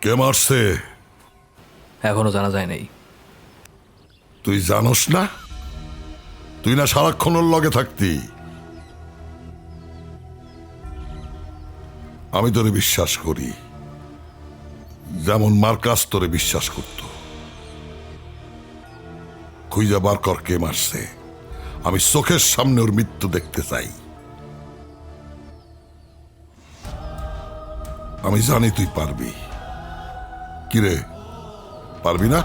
কে মারছে? এখনও জানা যায় নাই। তুই জানোস না? তুই না সারাক্ষণ ওর লগে থাকতি। আমি তোরে বিশ্বাস করি। যেমন মার্কাস তোরে বিশ্বাস করত। খুঁজা বার কর কে মারছে। আমি চোখের সামনে ওর মৃত্যু দেখতে চাই। আমি জানি তুই পারবি। কিরে পারবি না?